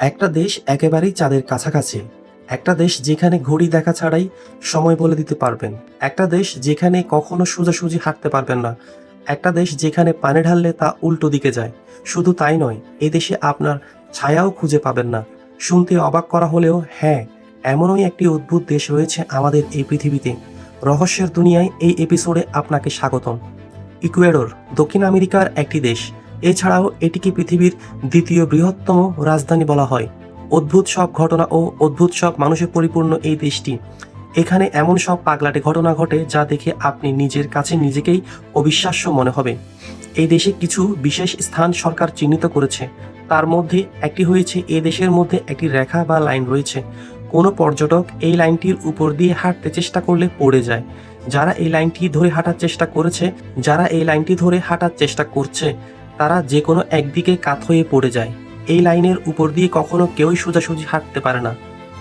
একটা দেশ একেবারেই চাঁদের কাছাকাছি। একটা দেশ যেখানে ঘড়ি দেখা ছাড়াই সময় বলে দিতে পারবেন। একটা দেশ যেখানে কখনো সোজাসুজি হাঁটতে পারবেন না। একটা দেশ যেখানে পানি ঢাললে তা উল্টো দিকে যায়। শুধু তাই নয় এ দেশে আপনার ছায়াও খুঁজে পাবেন না। শুনতে অবাক করা হলেও হ্যাঁ এমনই একটি অদ্ভুত দেশ রয়েছে আমাদের এই পৃথিবীতে। রহস্যের দুনিয়ায় এই এপিসোডে আপনাকে স্বাগতম। ইকুয়েডর, দক্ষিণ আমেরিকার একটি দেশ। এছাড়াও এটিকে পৃথিবীর দ্বিতীয় বৃহত্তম রাজধানী বলা হয়। অদ্ভুত সব ঘটনা ও অদ্ভুত সব মানুষে পরিপূর্ণ এই দেশটি। এখানে এমন সব পাগলাটে ঘটনা ঘটে যা দেখে আপনি নিজের কাছে নিজেকেই অবিশ্বাস্য মনে হবে। এই দেশে কিছু বিশেষ স্থান সরকার চিহ্নিত করেছে। তার মধ্যে একটি হয়েছে, এ দেশের মধ্যে একটি রেখা বা লাইন রয়েছে। কোনো পর্যটক এই লাইনটির উপর দিয়ে হাঁটতে চেষ্টা করলে পড়ে যায়। যারা এই লাইনটি ধরে হাঁটার চেষ্টা করেছে, যারা এই লাইনটি ধরে হাঁটার চেষ্টা করছে তারা যে কোনো একদিকে কাত হয়ে পড়ে যায়। এই লাইনের উপর দিয়ে কখনো কেউই সোজাসুজি হাঁটতে পারে না।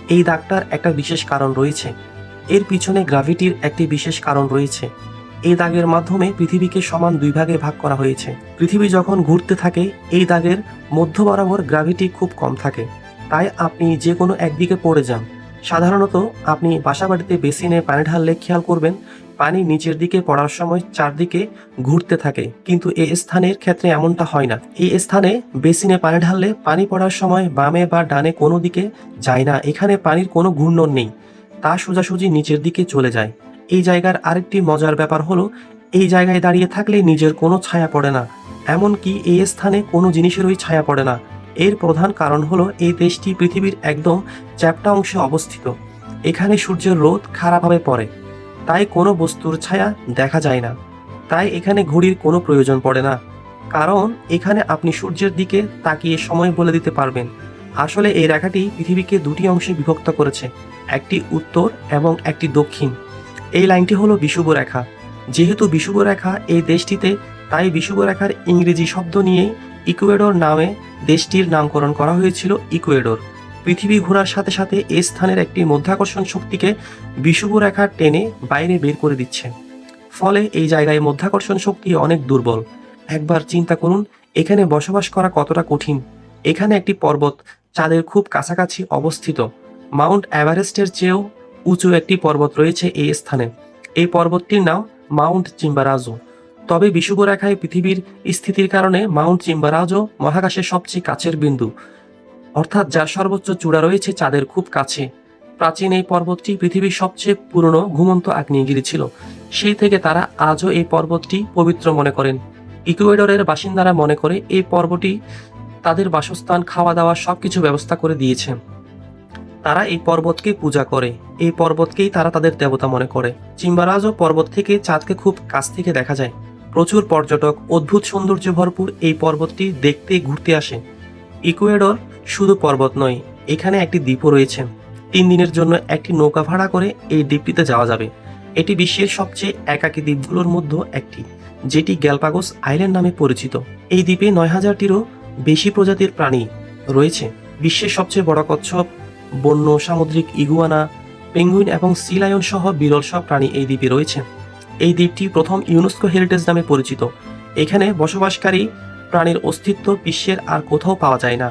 এই দাগটার একটা বিশেষ কারণ রয়েছে। এর পিছনে গ্রাভিটির একটি বিশেষ কারণ রয়েছে। এই দাগের মাধ্যমে পৃথিবীকে সমান দুই ভাগে ভাগ করা হয়েছে। পৃথিবী যখন ঘুরতে থাকে, এই দাগের মধ্য বরাবর গ্রাভিটি খুব কম থাকে। তাই আপনি যে কোনো একদিকে পড়ে যান। সাধারণত আপনি বাসাবাড়িতে বেসিনে পানি ঢাললে খেয়াল করবেন পানি নিচের দিকে পড়ার সময় চারদিকে ঘুরতে থাকে। কিন্তু এই স্থানের ক্ষেত্রে এমনটা হয় না। এই স্থানে বেসিনে পানি ঢাললে পানি পড়ার সময় বামে বা ডানে কোনো দিকে যায় না। এখানে পানির কোনো ঘূর্ণন নেই। তা সোজাসুজি নিচের দিকে চলে যায়। এই জায়গার আরেকটি মজার ব্যাপার হলো, এই জায়গায় দাঁড়িয়ে থাকলে নিজের কোনো ছায়া পড়ে না। এমনকি এই স্থানে কোনো জিনিসেরই ছায়া পড়ে না। এর প্রধান কারণ হলো, এই দেশটি পৃথিবীর একদম চ্যাপ্টা অংশে অবস্থিত। এখানে সূর্যের রোদ খারাপভাবে পড়ে। তাই কোনো বস্তুর ছায়া দেখা যায় না। তাই এখানে ঘড়ির কোনো প্রয়োজন পড়ে না। কারণ এখানে আপনি সূর্যের দিকে তাকিয়ে সময় বলে দিতে পারবেন। আসলে এই রেখাটি পৃথিবীকে দুটি অংশে বিভক্ত করেছে, একটি উত্তর এবং একটি দক্ষিণ। এই লাইনটি হলো বিষুব রেখা। যেহেতু বিষুব রেখা এই দেশটিতে, তাই বিষুব রেখার ইংরেজি শব্দ নিয়েই ইকুয়েডর নামে দেশটির নামকরণ করা হয়েছিল ইকুয়েডর। পৃথিবী ঘোরার সাথে সাথে এই স্থানের একটি মধ্যাকর্ষণ শক্তিকে বিষুব রেখা টেনে বাইরে বের করে দিচ্ছে। ফলে এই জায়গায় মধ্যাকর্ষণ শক্তি অনেক দুর্বল। একবার চিন্তা করুন, এখানে বসবাস করা কতটা কঠিন? এখানে একটি পর্বত চাঁদের খুব কাছাকাছি অবস্থিত। মাউন্ট এভারেস্টের চেয়েও উঁচু একটি পর্বত রয়েছে এই স্থানে। এই পর্বতটির নাম মাউন্ট চিম্বারাজো। তবে বিষুবরেখায় পৃথিবীর স্থিতির কারণে মাউন্ট চিম্বারাজো মহাকাশের সবচেয়ে কাছের বিন্দু। অর্থাৎ যার সর্বোচ্চ চূড়া রয়েছে চাঁদের খুব কাছে। প্রাচীন এই পর্বতটি পৃথিবীর সবচেয়ে পুরনো ঘুমন্ত আগ্নেয়গিরি ছিল। সেই থেকে তারা আজও এই পর্বতটি পবিত্র মনে করেন। ইকুয়েডরের বাসিন্দারা মনে করে এই পর্বটি তাদের বাসস্থান খাওয়া দাওয়া সবকিছু ব্যবস্থা করে দিয়েছে। তারা এই পর্বতকে পূজা করে। এই পর্বতকেই তারা তাদের দেবতা মনে করে। চিম্বারাজও পর্বত থেকে চাঁদকে খুব কাছ থেকে দেখা যায়। প্রচুর পর্যটক, অদ্ভুত সৌন্দর্য ভরপুর এই পর্বতটি দেখতে ঘুরতে আসে। ইকুয়েডর শুধু পর্বত নয়, এখানে একটি দ্বীপও রয়েছে। তিন দিনের জন্য একটি নৌকা ভাড়া করে এই দ্বীপটিতে যাওয়া যাবে। এটি বিশ্বের সবচেয়ে একাকী দ্বীপগুলোর মধ্যে একটি, যেটি গ্যালপাগোস আইল্যান্ড নামে পরিচিত। এই দ্বীপে নয় হাজারটিরও বেশি প্রজাতির প্রাণী রয়েছে। বিশ্বের সবচেয়ে বড় কচ্ছপ, বন্য, সামুদ্রিক ইগুয়ানা, পেঙ্গুইন এবং সি লায়ন সহ বিরল সব প্রাণী এই দ্বীপে রয়েছে। এই দ্বীপটি প্রথম ইউনেস্কো হেরিটেজ নামে পরিচিত। এখানে বসবাসকারী প্রাণীর অস্তিত্ব বিশ্বের আর কোথাও পাওয়া যায় না।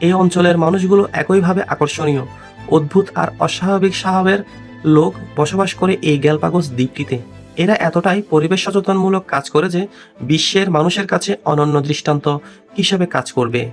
এই অঞ্চলের মানুষগুলো একইভাবে আকর্ষণীয়, অদ্ভুত আর অস্বাভাবিক স্বভাবের লোক বসবাস করে এই গ্যালপাগোস দ্বীপটিতে। এরা এতটাই পরিবেশ সচেতনমূলক কাজ করে যে, বিশ্বের মানুষের কাছে অনন্য দৃষ্টান্ত হিসেবে কাজ করবে।